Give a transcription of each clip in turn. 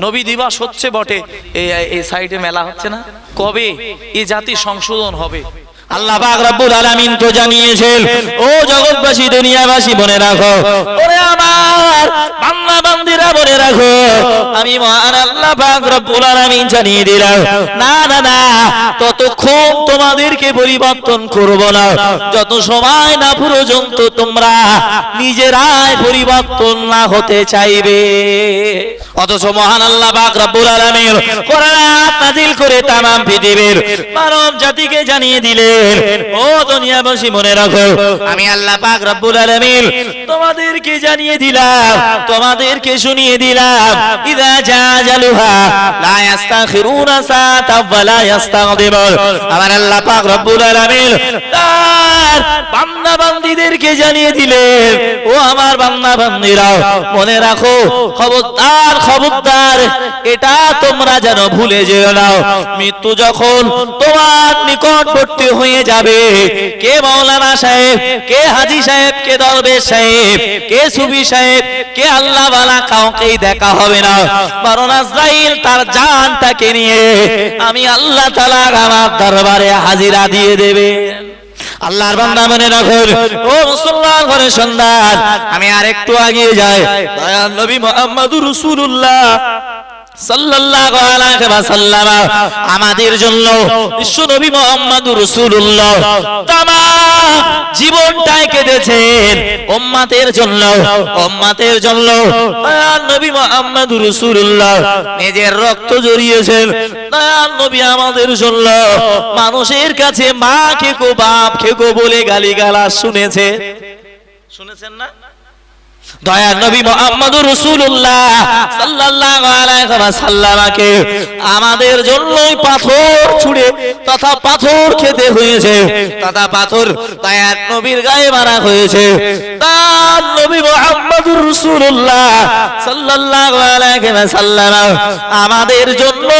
নবী দিবাস হচ্ছে বটে। এই সাইডে মেলা হচ্ছে না? কবে? এ জাতি সংশোধন হবে। আল্লাহ ও দুনিয়াবাসী আমার রাখো আমি মহান আল্লাহ পাক রব্বুল আলামিন জানিয়ে দিলাম, না না না ততক্ষণ তোমাদেরকে পরিবর্তন করব না। যত সময় না পর্যন্ত তোমরা নিজেরাই পরিবর্তন না হতে চাইবে। অথচ মহান আল্লাহ পাক রব্বুল আলামিন কোরআন নাজিল করে তামাম পৃথিবীর মানব জাতিকে জানিয়ে দিলেন, ও দুনিয়াবাসী মনে রাখো, আমি আল্লাহ পাক রব্বুল আলামিন তোমাদেরকে জানিয়ে দিলাম, তোমাদেরকে শুনিয়ে দিলাম আমার আল্লাহ পাক রব্বুল আলামিন তার বান্দা বান্দীদেরকে জানিয়ে দিলেন, ও আমার বান্দা বান্দীরা মনে রাখো, খবরদার খবরদার, এটা তোমরা যেন ভুলে যেও না। মৃত্যু যখন তোমার নিকটবর্তী হয়ে যাবে কে মাওলানা সাহেব, কে হাজি সাহেব, কে দরবেশ সাহেব, কে সুবি সাহেব, কে আল্লাহ বালা, কাউকেই দেখা হবে না। বরং আজরাইল তার জানটাকে নিয়ে আমি আল্লাহ তাআলা আমার দরবারে হাজিরা দিয়ে দেবে। আল্লাহর বান্দা মনে রাখুন ও মুসলমান ঘরে সন্তান, আমি আর একটু আগিয়ে যাই নবী মুহাম্মদুর রাসূলুল্লাহ। আমাদের জন্য জীবনটাই কেঁদেছেন জন্য জন্য। নবী নিজের রক্ত জড়িয়েছেন। দয়াল নবী আমাদের জন্য, মানুষের কাছে মা খেকো, বাপ খেকো বলে গালিগালাজ শুনেছে। শুনেছেন না? দয়া নবী মুহাম্মদুর রাসূলুল্লাহ, সাল্লাল্লাহু ওয়াসাল্লামকে আমাদের জন্যই পাথর ছুড়ে, তথা পাথর খেতে হয়েছে, তথা পাথর তাই এক নবীর গায়ে মারা হয়েছে। তার আমাদের জন্য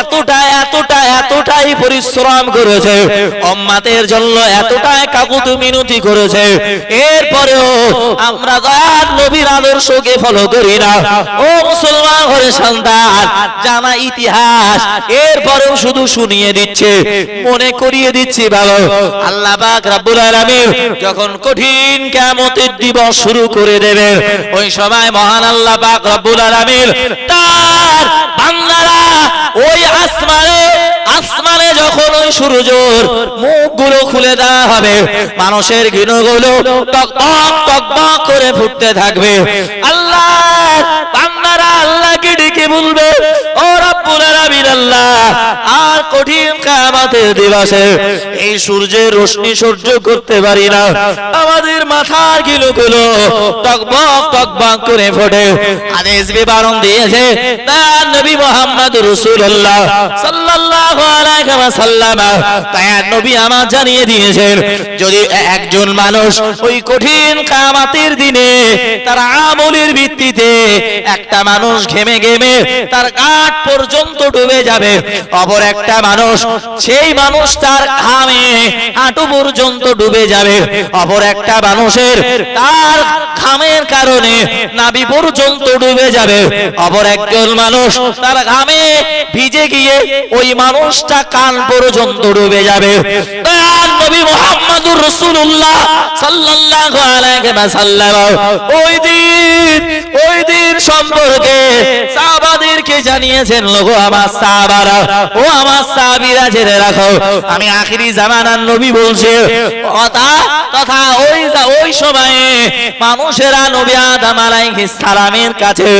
এতটা এতটা, এতটাই পরিশ্রম করেছে। উম্মতের জন্য এতটাই কাকুত মিনতি করেছে। এরপরেও আমরা দয়ার নবীর আদর্শকে ফলো করি না। ও মুসলমান ঘরে সন্তান, জানা ইতিহাস, এরপরেও শুধু শুনিয়ে দিচ্ছে, মনে করিয়ে দিচ্ছি ভালো। আল্লাহ পাক রব্বুল আলামিন যখন কঠিন কিয়ামতের দিবস শুরু করে দেবেন। ওই সময় মহান আল্লাহ পাক রব্বুল আলামিন তার বান্দারা ওই আসমানে আসমানে যখন ওই সূর্যর মুখগুলো খুলে দেওয়া হবে, মানুষের গিনগুলো টক টক টক টক করে ফুটতে থাকবে। আল্লাহ বান্দারা আল্লাহকে ডেকে বলবে আর কঠিন দিবসে এই সূর্যের সহ্য করতে পারি না। আমাদের মাথার টকবক টকবক করে ফোটে। আদেশ বিবরণ দিয়েছে নবী মোহাম্মদ যদি একজন মানুষ ওই কঠিন কিয়ামতের দিনে তার আমলের ভিত্তিতে একটা মানুষ ঘেমে ঘেমে তার কাঠ পর্যন্ত ডুবে যাবে। অপর একটা মানুষ, সেই মানুষ তার ঘামে হাঁটু পর্যন্ত ডুবে যাবে। অপর একটা মানুষের তার ঘামের কারণে নাভি পর্যন্ত ডুবে যাবে। অপর একজন মানুষ তার ঘামে ভিজে গিয়ে ওই মানুষটা কান পর্যন্ত ডুবে যাবে। নবী মুহাম্মদুর আলাইহি ওয়াসাল্লাম। ওই দিন, ওই দিন সম্পর্কে জানিয়েছেন, লোগো, আমার সাহাবারা, ও আমার সাহাবীরা জেনে রাখো, আমি আখিরি জামানার নবী কথা তথা ওই ওই সময়ে মানুষেরা নবী আদম আলাইহিস সালামের কাছে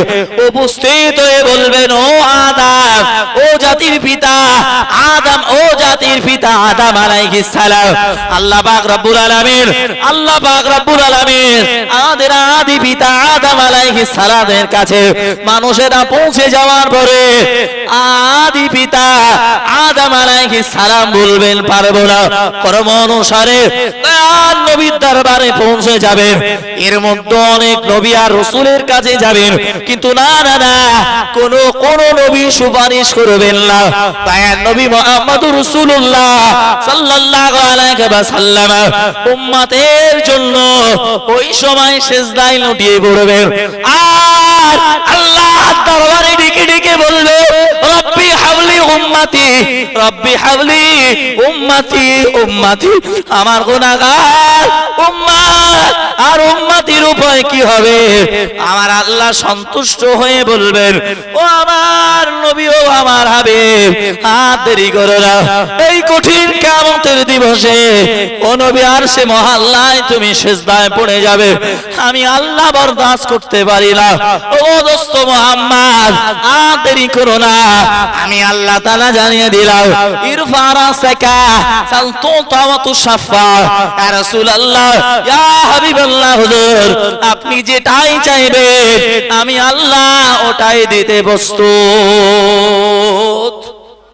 উপস্থিত হয়ে বলবেন, ও আদম, ও জাতির পিতা আদম, ও জাতির পিতা আদম আলাইহিস সালাম, আল্লাহ পাক রব্বুল আলামিন, আল্লাহ পাক রব্বুল আলামিন আদি পিতা আদম আলাইহিস সালামের কাছে মানুষেরা পৌঁছে যাওয়ার পরে আদি পিতা আদম আলাইহিস সালাম বলবেন, পারব না। কর্ম অনুসারে দয়াল নবীর দরবারে পৌঁছে যাবেন। এর মধ্যে অনেক নবী আর রসুলের কাছে যাবেন। কিন্তু না না না, কোন কোন নবী সুপারিশ করবেন না। তাই নবী মুহাম্মদুর রাসূলুল্লাহ সাল্লাল্লাহু আলাইহি ওয়াসাল্লাম উম্মতের জন্য ওই সময় সেজদায় লুটিয়ে পড়বেন। আর আল্লাহ দরবারে থেকে বলল? রব্বি হাবলি উম্মতি, রব্বি হাবলি উম্মতি উম্মতি। আমার গুনাহগার উম্মাত আর উম্মতির উপায় কি হবে? আমার আল্লাহ সন্তুষ্ট হয়ে বলবেন, ও আমার নবী ও আমার হাবিব। হাত দেরি করো না। এই কঠিন কিয়ামতের দিবসে ও নবী আর সে মহল্লায় তুমি সেজদায় পড়ে যাবে। আমি আল্লাহ বরদাস্ত করতে পারি না। ও দোস্ত মোহাম্মদ আর দেরি করো না। আমি আল্লাহ তাআলা জানিয়ে দিলাম ইরফারা সাকা সালতু তাওয়াতু শাফা। ইয়া রাসূলুল্লাহ ইয়া হাবিবাল্লাহ হুজুর আপনি যেটাই চাইবেন আমি আল্লাহ ওটাই দিতে প্রস্তুত। Oh.